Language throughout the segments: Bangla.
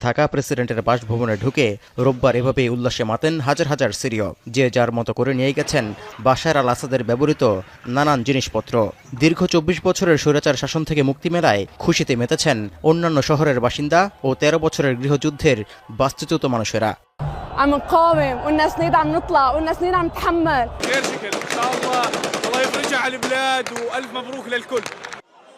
থাকা প্রেসিডেন্টের বাসভবনে ঢুকে রোববার এভাবেই উল্লাসে মাতেন হাজার হাজার সিরীয় যে যার মতো করে নিয়ে গেছেন বাশার আল আসাদের ব্যবহৃত নানান জিনিসপত্র দীর্ঘ চব্বিশ বছরের স্বৈরাচার শাসন থেকে মুক্তি মেলায় খুশিতে মেতেছেন অন্যান্য শহরের বাসিন্দা ও তেরো বছরের গৃহযুদ্ধের বাস্তুচ্যুত মানুষেরা عم نقاوم قلنا سنين عم نطلع قلنا سنين عم نتحمل خير شكل ان شاء الله الله يفرجها على البلاد والف مبروك للكل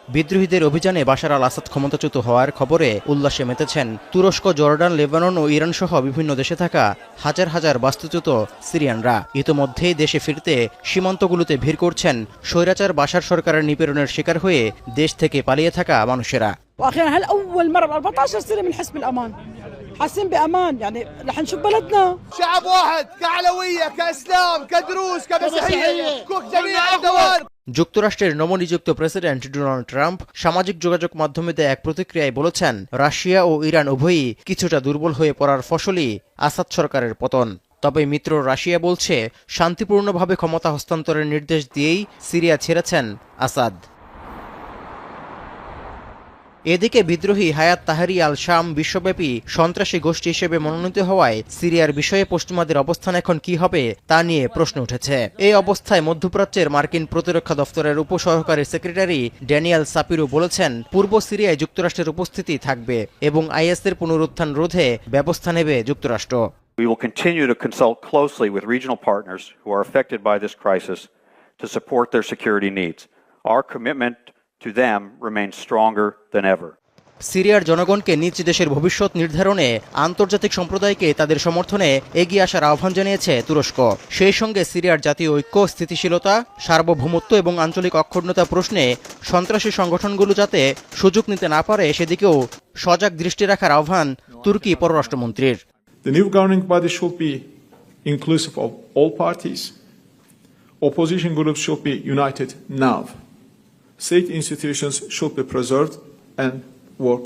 বিদ্রোহীদের অভিযানে বাশার আল আসাদ ক্ষমতাচ্যুত হওয়ার খবরে উল্লাসে মেতেছেন তুরস্ক জর্ডান লেবানন ও ইরান সহ বিভিন্ন দেশে থাকা হাজার হাজার বাস্তুচ্যুত সিরিয়ানরা ইতোমধ্যেই দেশে ফিরতে সীমান্তগুলোতে ভিড় করছেন স্বৈরাচার বাশার সরকারের নিপীড়নের শিকার হয়ে দেশ থেকে পালিয়ে থাকা মানুষেরা واخيرا هل اول مره ب 14 سنه بنحس بالامان حاسين بامان يعني رح نشوف بلدنا شعب واحد كعلوية كإسلام كدروز كمسيحية كوك جميع الدوائر যুক্তরাষ্ট্রের নবনিযুক্ত প্রেসিডেন্ট ডোনাল্ড ট্রাম্প সামাজিক যোগাযোগ মাধ্যমেতে এক প্রতিক্রিয়ায় বলেছেন, রাশিয়া ও ইরান উভয়ই কিছুটা দুর্বল হয়ে পড়ার ফসলই আসাদ সরকারের পতন। তবে মিত্র রাশিয়া বলছে, শান্তিপূর্ণভাবে ক্ষমতা হস্তান্তরের নির্দেশ দিয়েই সিরিয়া ছেড়েছেন আসাদ। এদিকে বিদ্রোহী হায়াত তাহারি আল শাম বিশ্বব্যাপী সন্ত্রাসী গোষ্ঠী হিসেবে মনোনীত হওয়ায় সিরিয়ার বিষয়ে পশ্চিমাদের অবস্থান এখন কি হবে তা নিয়ে প্রশ্ন উঠেছে এই অবস্থায় মধ্যপ্রাচ্যের মার্কিন প্রতিরক্ষা দফতরের উপসহকারী সেক্রেটারি ড্যানিয়েল সাপিরু বলেছেন, পূর্ব সিরিয়ায় যুক্তরাষ্ট্রের উপস্থিতি থাকবে এবং আইএসের পুনরুত্থান রোধে ব্যবস্থা নেবে যুক্তরাষ্ট্র We will continue to consult closely with regional partners who are affected by this crisis to support their security needs. Our commitment to them remains stronger than ever. সিরিয়ার জনগণকে নিজ দেশের ভবিষ্যৎ নির্ধারণে আন্তর্জাতিক সম্প্রদায়কে তাদের সমর্থনে এগিয়ে আসার আহ্বান জানিয়েছে তুরস্ক সেই সঙ্গে সিরিয়ার জাতীয় ঐক্য স্থিতিশীলতা সার্বভৌমত্ব এবং আঞ্চলিক অখণ্ডতা প্রশ্নে সন্ত্রাসী সংগঠনগুলো যাতে সুযোগ নিতে না পারে সেদিকেও সজাগ দৃষ্টি রাখার আহ্বান তুর্কি পররাষ্ট্রমন্ত্রীর The new governing body should be inclusive of all parties. Opposition groups should be united now. State institutions should be preserved and work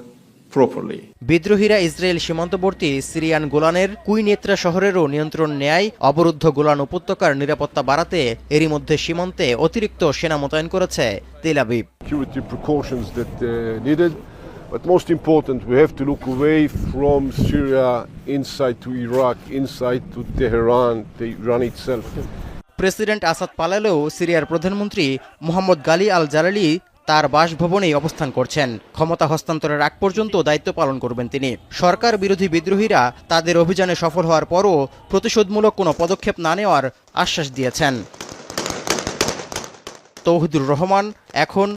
properly. বিদ্রোহীরা ইসরায়েল সীমান্তবর্তী সিরিয়ান গোলানের কুইনেত্রা শহরেরও নিয়ন্ত্রণ নেয় অবরুদ্ধ গোলান উপত্যকার নিরাপত্তা বাড়াতে এরই মধ্যে সীমান্তে অতিরিক্ত সেনা মোতায়েন করেছে Tel Aviv security precautions that uh, needed. But most important, we have to look away from Syria inside to Iraq, inside to Tehran, Tehran itself. President Assad পালালেও সিরিয়ার প্রধানমন্ত্রী মোহাম্মদ গালি আল জালালি তার বাসভবনেই অবস্থান করছেন। ক্ষমতা হস্তান্তরের আগ পর্যন্ত দায়িত্ব পালন করবেন তিনি। সরকার বিরোধী বিদ্রোহীরা তাদের অভিযানে সফল হওয়ার পরও প্রতিশোধমূলক কোনো পদক্ষেপ না নেওয়ার আশ্বাস দিয়েছেন। তৌহিদুর রহমান, এখন